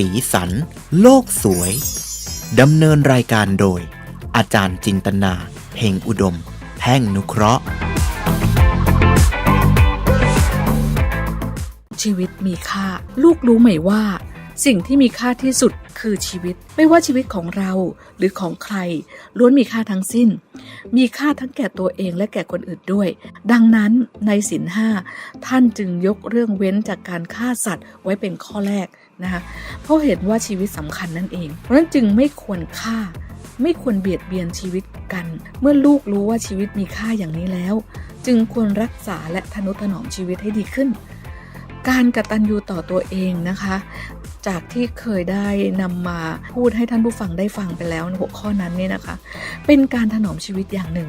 สีสัน โลกสวย ดำเนินรายการโดย อาจารย์จินตนา เพ่งอุดม แพ่งนุเคราะห์ ชีวิตมีค่า ลูกรู้ไหมว่า สิ่งที่มีค่าที่สุดคือชีวิต ไม่ว่าชีวิตของเราหรือของใคร ล้วนมีค่าทั้งสิ้น มีค่าทั้งแก่ตัวเองและแก่คนอื่นด้วย ดังนั้นในสินห้าท่านจึงยกเรื่องเว้นจากการฆ่าสัตว์ไว้เป็นข้อแรก นะคะเพราะเห็นว่าชีวิตสำคัญนั่นเอง เพราะฉะนั้นจึงไม่ควรฆ่า ไม่ควรเบียดเบียนชีวิตกัน เมื่อลูกรู้ว่าชีวิตมีค่าอย่างนี้แล้ว จึงควรรักษาและทนุถนอมชีวิตให้ดีขึ้น การกระตัญญูต่อตัวเองนะคะ จากที่เคยได้นำมาพูดให้ท่านผู้ฟังได้ฟังไปแล้วหัวข้อนั้นเนี่ยนะคะ เป็นการถนอมชีวิตอย่างหนึ่ง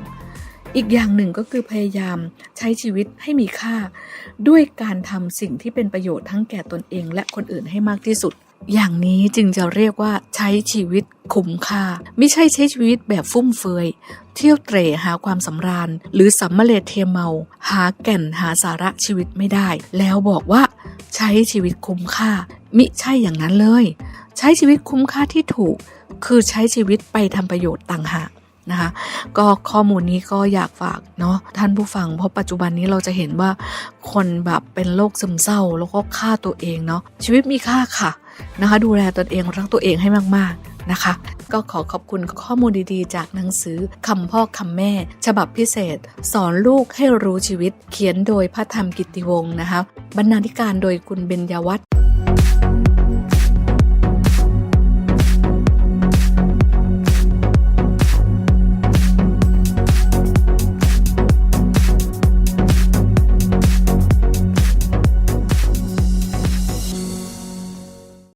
อีกอย่างหนึ่งก็คือพยายามใช้ชีวิตให้มีค่า ด้วยการทำสิ่งที่เป็นประโยชน์ทั้งแก่ตนเองและคนอื่นให้มากที่สุด อย่างนี้จึงจะเรียกว่าใช้ชีวิตคุ้มค่า ไม่ใช่ใช้ชีวิตแบบฟุ่มเฟือย เที่ยวเตร่หาความสำราญ หรือสัมมาเลเทเมา หาแก่นหาสาระชีวิตไม่ได้ แล้วบอกว่า ใช้ชีวิตคุ้มค่า มิใช่อย่างนั้นเลย ใช้ชีวิตคุ้มค่าที่ถูก คือใช้ชีวิตไปทำประโยชน์ต่างหาก นะคะก็ข้อมูลนี้ก็อยากฝากเนาะท่านผู้ฟังเพราะปัจจุบันนี้เราจะเห็นว่าคนแบบเป็นโรคซึมเศร้า แล้วก็ฆ่าตัวเองเนาะชีวิตมีค่าค่ะนะคะ ดูแลตนเองรักตัวเองให้มากๆนะคะ ก็ขอขอบคุณข้อมูลดีๆ จากหนังสือคำพ่อคำแม่ ฉบับพิเศษ สอนลูกให้รู้ชีวิต เขียนโดยพระธรรมกิตติวงศ์นะคะบรรณาธิการโดยคุณเบญยวัฒน์